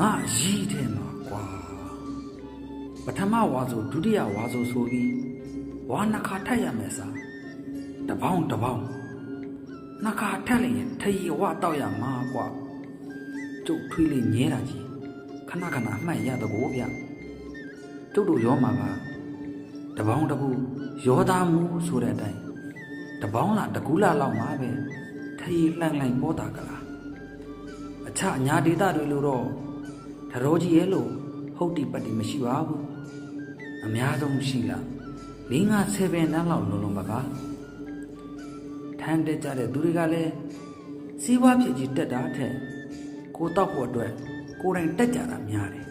ငါရည်တယ်မှာကွာပထမဝါဆိုဒုတိယဝါဆိုဆိုပြီးဝါနှစ်ခါထက်ရမယ်စာတပေါင်းတပေါင်းနှစ်ခါထက်လိုက်ရင်ထရီဝတောက်ရမှာကွာကျုပ်ထွေးလေးညဲတာကြီးခဏခဏအမှတ်ရတကောဗျကျုပ်တို့ရောမှာကတပေါင်းတပူရောသားမှုဆိုတဲ့အတိုင်းတပေါင်းလားတကူးလားလောက်မှာပဲထရီလှန်လှန်ပေါ်တာကလားအခြားအညာဒေတာတွေလို့တော့ သရောကြီးရဲ့လို့ဟုတ်တိပတ်တိမရှိပါဘူးအများဆုံးရှိလား၄၅7တန်းလောက်လုံးလုံးပါပါထမ်းတက်ကြတဲ့သူတွေကလည်းစီးပွားဖြစ်ကြီးတက်တာထက်ကိုတောက်ဖို့အတွက်ကိုယ်တိုင်တက်ကြတာများတယ်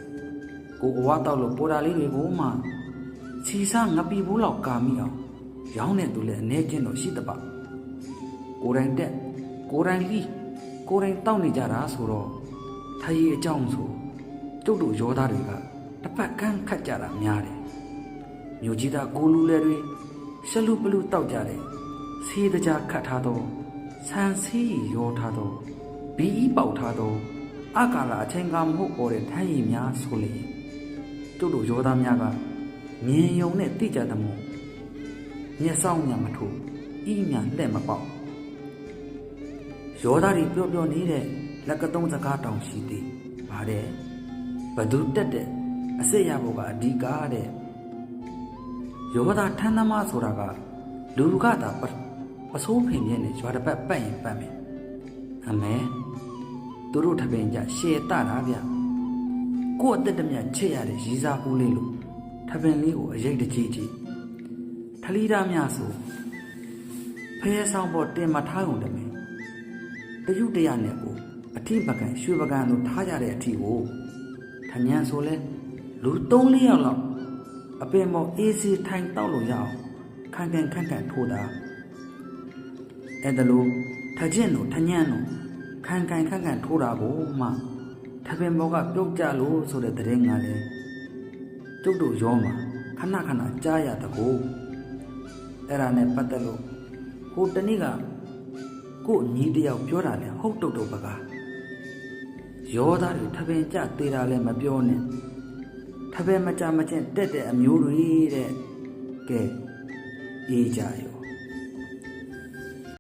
ကိုကဝါတောက်လို့ပေါ်တာလေးတွေကိုမှချီစားငပီဘူးလောက်ကာမိအောင်ရောင်းတဲ့သူလည်းအနေချင်းတော့ရှိတပကိုယ်တိုင်တက်ကိုယ်တိုင်လီးကိုယ်တိုင်တောက်နေကြတာဆိုတော့ထရီအကြောင်းဆို ကျုပ်တို့ရောသားတွေကတစ်ပတ်ကန်းခတ်ကြတာများတယ်မြို့ကြီးသားကိုလူလဲတွေရှလူပလူတောက်ကြတယ်ဆေးတကြားခတ်ထားတော့ဆန်ဆေးရောထားတော့ဘီအီပေါက်ထားတော့အကာလာအချိန်ကမဟုတ်ပေါ်တဲ့ထန်းရည်များဆိုလေကျုပ်တို့ရောသားများကမြင်ယုံနဲ့တိကြတဲ့မို့မျက်စောင်းညမထိုးဤညာလှဲ့မပေါက်ရောသားတွေပြောပြောနေတဲ့လက်ကသုံးစကားတောင်ရှိသေးဗါတဲ့ ဘသူတက်တဲ့အစစ်ရဖို့ကအဓိကတဲ့ရောသားထမ်းသမားဆိုတာကလူကတာပပစိုးဖင်ပြင်းနဲ့ရွာတစ်ပတ်ပတ်ရင်ပတ်မယ်အမဲသူတို့ထပင်ကြရှေတတာဗျကို့အသက်တမြတ်ချစ်ရတဲ့ရီစာဦးလေးလို့ထပင်လေးကိုအရိတ်တကြီးကြီးထလီသားများဆိုဖဲဆောင်ပေါ်တင်မထားုံတမင်တယုတ်တရားနဲ့ကိုအထိပကံရွှေပကံတို့ထားကြတဲ့အထီကို ထညံဆိုလဲလူ3-4ယောက်လောက်အပင်မောအေးစီထိုင်တောက်လို့ရအောင်ခံခံခံခံထိုးတာအဲ့ဒါလို့ထကျင့်လို့ထညံ့လို့ခံခံခံခံထိုးတာကိုမှထပင်ဘောကပြုတ်ကြလို့ဆိုတဲ့တဲ့ငါလဲကျုပ်တို့ရောမှာခဏခဏကြားရတကိုအဲ့ဒါနဲ့ပတ်သက်လို့ဟိုတနေ့ကကို့ညီတယောက်ပြောတာလဲဟုတ်တုတ်တုတ်ပကား ရောသားတွေထပင်ကြသေးတာလဲမပြောနဲ့ထပင်မကြမချင်းတက်တဲ့အမျိုးတွေတဲ့ကဲအေးကြရော